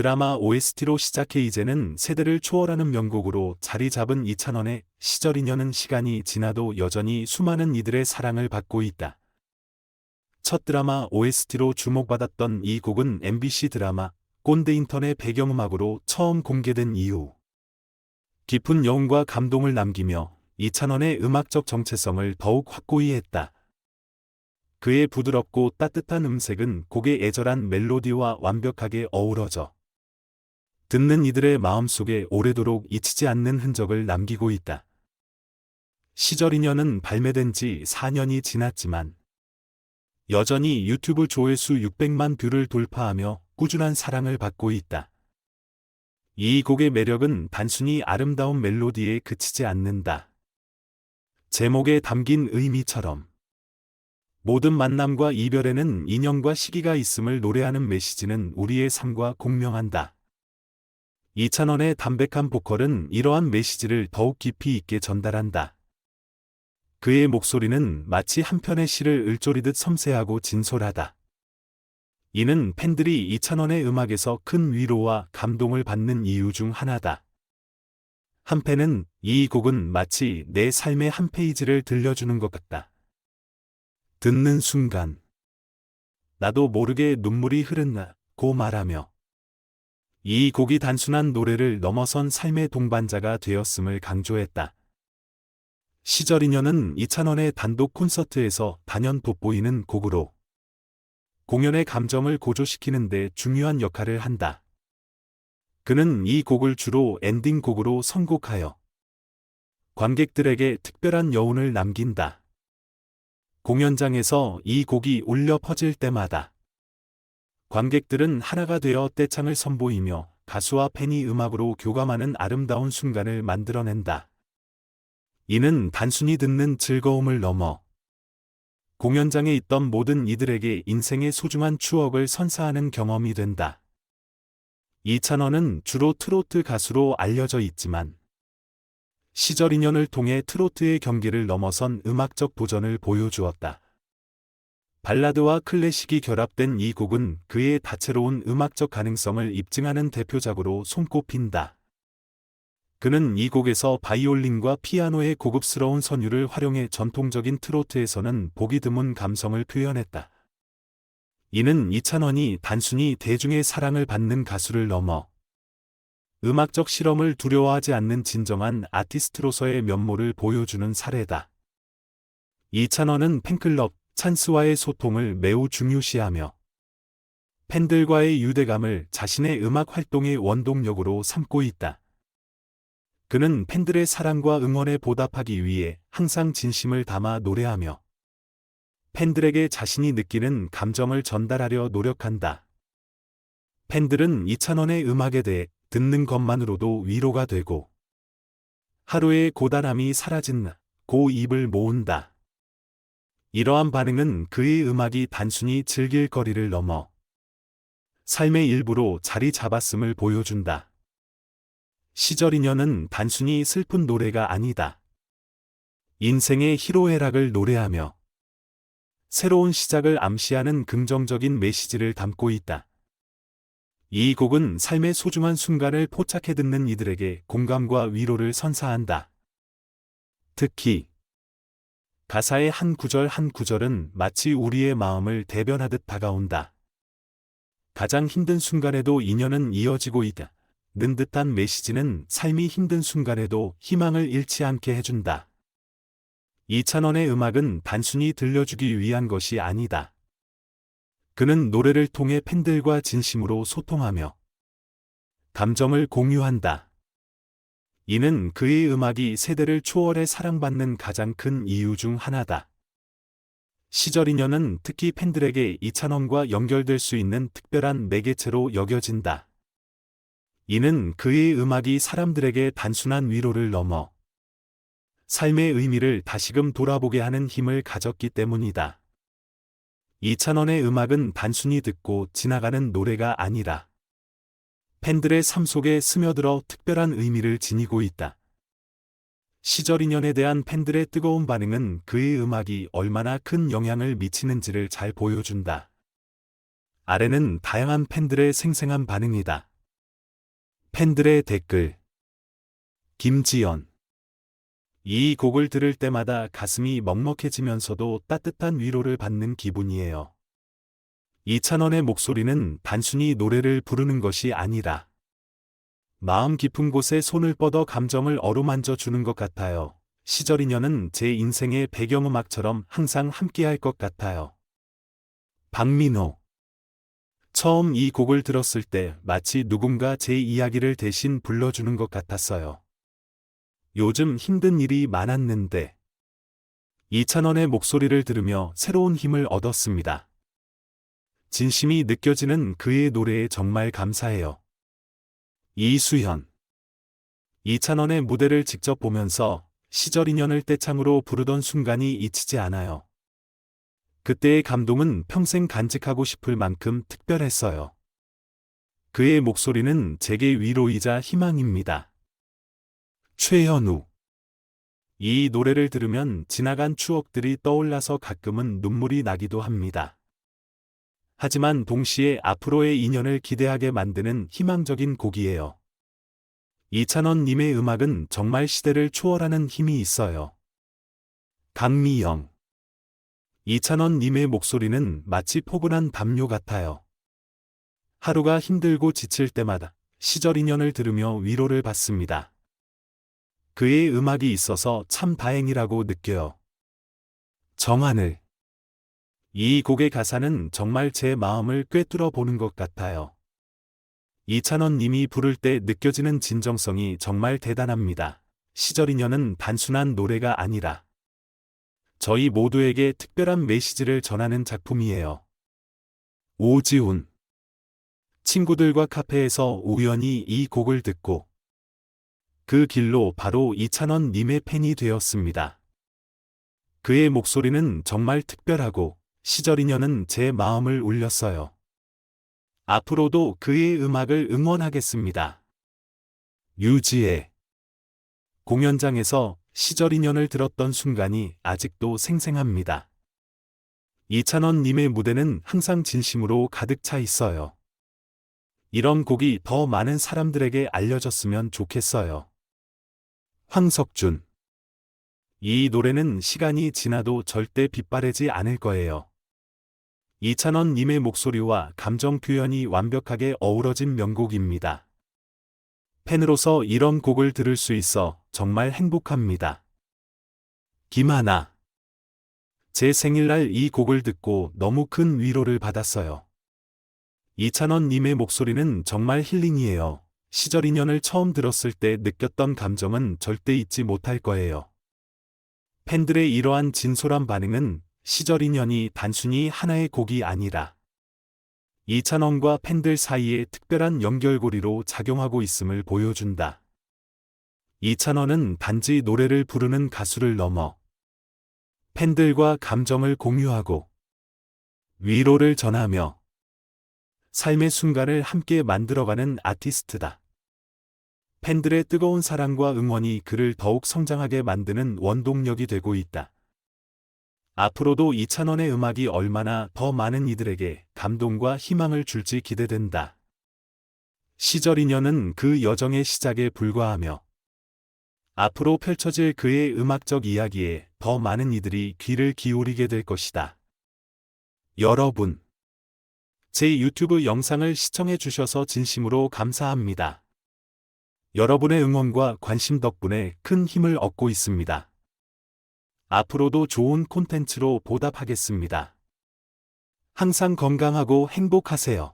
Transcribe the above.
드라마 OST로 시작해 이제는 세대를 초월하는 명곡으로 자리 잡은 이찬원의 시절 인연은 시간이 지나도 여전히 수많은 이들의 사랑을 받고 있다. 첫 드라마 OST로 주목받았던 이 곡은 MBC 드라마 꼰대 인턴의 배경음악으로 처음 공개된 이후 깊은 여운과 감동을 남기며 이찬원의 음악적 정체성을 더욱 확고히 했다. 그의 부드럽고 따뜻한 음색은 곡의 애절한 멜로디와 완벽하게 어우러져 듣는 이들의 마음속에 오래도록 잊히지 않는 흔적을 남기고 있다. 시절 인연은 발매된 지 4년이 지났지만 여전히 유튜브 조회수 600만 뷰를 돌파하며 꾸준한 사랑을 받고 있다. 이 곡의 매력은 단순히 아름다운 멜로디에 그치지 않는다. 제목에 담긴 의미처럼 모든 만남과 이별에는 인연과 시기가 있음을 노래하는 메시지는 우리의 삶과 공명한다. 이찬원의 담백한 보컬은 이러한 메시지를 더욱 깊이 있게 전달한다. 그의 목소리는 마치 한 편의 시를 을조리듯 섬세하고 진솔하다. 이는 팬들이 이찬원의 음악에서 큰 위로와 감동을 받는 이유 중 하나다. 한편은 이 곡은 마치 내 삶의 한 페이지를 들려주는 것 같다. 듣는 순간 나도 모르게 눈물이 흐른다고 말하며 이 곡이 단순한 노래를 넘어선 삶의 동반자가 되었음을 강조했다. 시절 인연은 이찬원의 단독 콘서트에서 단연 돋보이는 곡으로 공연의 감정을 고조시키는 데 중요한 역할을 한다. 그는 이 곡을 주로 엔딩 곡으로 선곡하여 관객들에게 특별한 여운을 남긴다. 공연장에서 이 곡이 울려 퍼질 때마다 관객들은 하나가 되어 떼창을 선보이며 가수와 팬이 음악으로 교감하는 아름다운 순간을 만들어낸다. 이는 단순히 듣는 즐거움을 넘어 공연장에 있던 모든 이들에게 인생의 소중한 추억을 선사하는 경험이 된다. 이찬원은 주로 트로트 가수로 알려져 있지만 시절 인연을 통해 트로트의 경계를 넘어선 음악적 도전을 보여주었다. 발라드와 클래식이 결합된 이 곡은 그의 다채로운 음악적 가능성을 입증하는 대표작으로 손꼽힌다. 그는 이 곡에서 바이올린과 피아노의 고급스러운 선율을 활용해 전통적인 트로트에서는 보기 드문 감성을 표현했다. 이는 이찬원이 단순히 대중의 사랑을 받는 가수를 넘어 음악적 실험을 두려워하지 않는 진정한 아티스트로서의 면모를 보여주는 사례다. 이찬원은 팬클럽 찬스와의 소통을 매우 중요시하며 팬들과의 유대감을 자신의 음악 활동의 원동력으로 삼고 있다. 그는 팬들의 사랑과 응원에 보답하기 위해 항상 진심을 담아 노래하며 팬들에게 자신이 느끼는 감정을 전달하려 노력한다. 팬들은 이찬원의 음악에 대해 듣는 것만으로도 위로가 되고 하루의 고단함이 사라진 고 입을 모은다. 이러한 반응은 그의 음악이 단순히 즐길 거리를 넘어 삶의 일부로 자리 잡았음을 보여준다. 시절 인연은 단순히 슬픈 노래가 아니다. 인생의 희로애락을 노래하며 새로운 시작을 암시하는 긍정적인 메시지를 담고 있다. 이 곡은 삶의 소중한 순간을 포착해 듣는 이들에게 공감과 위로를 선사한다. 특히 가사의 한 구절 한 구절은 마치 우리의 마음을 대변하듯 다가온다. 가장 힘든 순간에도 인연은 이어지고 있다. 는 듯한 메시지는 삶이 힘든 순간에도 희망을 잃지 않게 해준다. 이찬원의 음악은 단순히 들려주기 위한 것이 아니다. 그는 노래를 통해 팬들과 진심으로 소통하며 감정을 공유한다. 이는 그의 음악이 세대를 초월해 사랑받는 가장 큰 이유 중 하나다. 시절 인연은 특히 팬들에게 이찬원과 연결될 수 있는 특별한 매개체로 여겨진다. 이는 그의 음악이 사람들에게 단순한 위로를 넘어 삶의 의미를 다시금 돌아보게 하는 힘을 가졌기 때문이다. 이찬원의 음악은 단순히 듣고 지나가는 노래가 아니라 팬들의 삶 속에 스며들어 특별한 의미를 지니고 있다. 시절 인연에 대한 팬들의 뜨거운 반응은 그의 음악이 얼마나 큰 영향을 미치는지를 잘 보여준다. 아래는 다양한 팬들의 생생한 반응이다. 팬들의 댓글. 김지연. 이 곡을 들을 때마다 가슴이 먹먹해지면서도 따뜻한 위로를 받는 기분이에요. 이찬원의 목소리는 단순히 노래를 부르는 것이 아니라 마음 깊은 곳에 손을 뻗어 감정을 어루만져 주는 것 같아요. 시절 인연은 제 인생의 배경음악처럼 항상 함께할 것 같아요. 박민호 처음 이 곡을 들었을 때 마치 누군가 제 이야기를 대신 불러주는 것 같았어요. 요즘 힘든 일이 많았는데 이찬원의 목소리를 들으며 새로운 힘을 얻었습니다. 진심이 느껴지는 그의 노래에 정말 감사해요. 이수현 이찬원의 무대를 직접 보면서 시절 인연을 떼창으로 부르던 순간이 잊히지 않아요. 그때의 감동은 평생 간직하고 싶을 만큼 특별했어요. 그의 목소리는 제게 위로이자 희망입니다. 최현우 이 노래를 들으면 지나간 추억들이 떠올라서 가끔은 눈물이 나기도 합니다. 하지만 동시에 앞으로의 인연을 기대하게 만드는 희망적인 곡이에요. 이찬원 님의 음악은 정말 시대를 초월하는 힘이 있어요. 강미영 이찬원 님의 목소리는 마치 포근한 담요 같아요. 하루가 힘들고 지칠 때마다 시절 인연을 들으며 위로를 받습니다. 그의 음악이 있어서 참 다행이라고 느껴요. 정하늘 이 곡의 가사는 정말 제 마음을 꿰뚫어 보는 것 같아요. 이찬원 님이 부를 때 느껴지는 진정성이 정말 대단합니다. 시절 인연은 단순한 노래가 아니라 저희 모두에게 특별한 메시지를 전하는 작품이에요. 오지훈 친구들과 카페에서 우연히 이 곡을 듣고 그 길로 바로 이찬원 님의 팬이 되었습니다. 그의 목소리는 정말 특별하고 시절 인연은 제 마음을 울렸어요. 앞으로도 그의 음악을 응원하겠습니다. 유지혜 공연장에서 시절 인연을 들었던 순간이 아직도 생생합니다. 이찬원 님의 무대는 항상 진심으로 가득 차 있어요. 이런 곡이 더 많은 사람들에게 알려졌으면 좋겠어요. 황석준 이 노래는 시간이 지나도 절대 빗바래지 않을 거예요. 이찬원 님의 목소리와 감정 표현이 완벽하게 어우러진 명곡입니다. 팬으로서 이런 곡을 들을 수 있어 정말 행복합니다. 김하나 제 생일날 이 곡을 듣고 너무 큰 위로를 받았어요. 이찬원 님의 목소리는 정말 힐링이에요. 시절 인연을 처음 들었을 때 느꼈던 감정은 절대 잊지 못할 거예요. 팬들의 이러한 진솔한 반응은 시절 인연이 단순히 하나의 곡이 아니라 이찬원과 팬들 사이에 특별한 연결고리로 작용하고 있음을 보여준다. 이찬원은 단지 노래를 부르는 가수를 넘어 팬들과 감정을 공유하고 위로를 전하며 삶의 순간을 함께 만들어가는 아티스트다. 팬들의 뜨거운 사랑과 응원이 그를 더욱 성장하게 만드는 원동력이 되고 있다. 앞으로도 이찬원의 음악이 얼마나 더 많은 이들에게 감동과 희망을 줄지 기대된다. 시절 인연은 그 여정의 시작에 불과하며 앞으로 펼쳐질 그의 음악적 이야기에 더 많은 이들이 귀를 기울이게 될 것이다. 여러분, 제 유튜브 영상을 시청해 주셔서 진심으로 감사합니다. 여러분의 응원과 관심 덕분에 큰 힘을 얻고 있습니다. 앞으로도 좋은 콘텐츠로 보답하겠습니다. 항상 건강하고 행복하세요.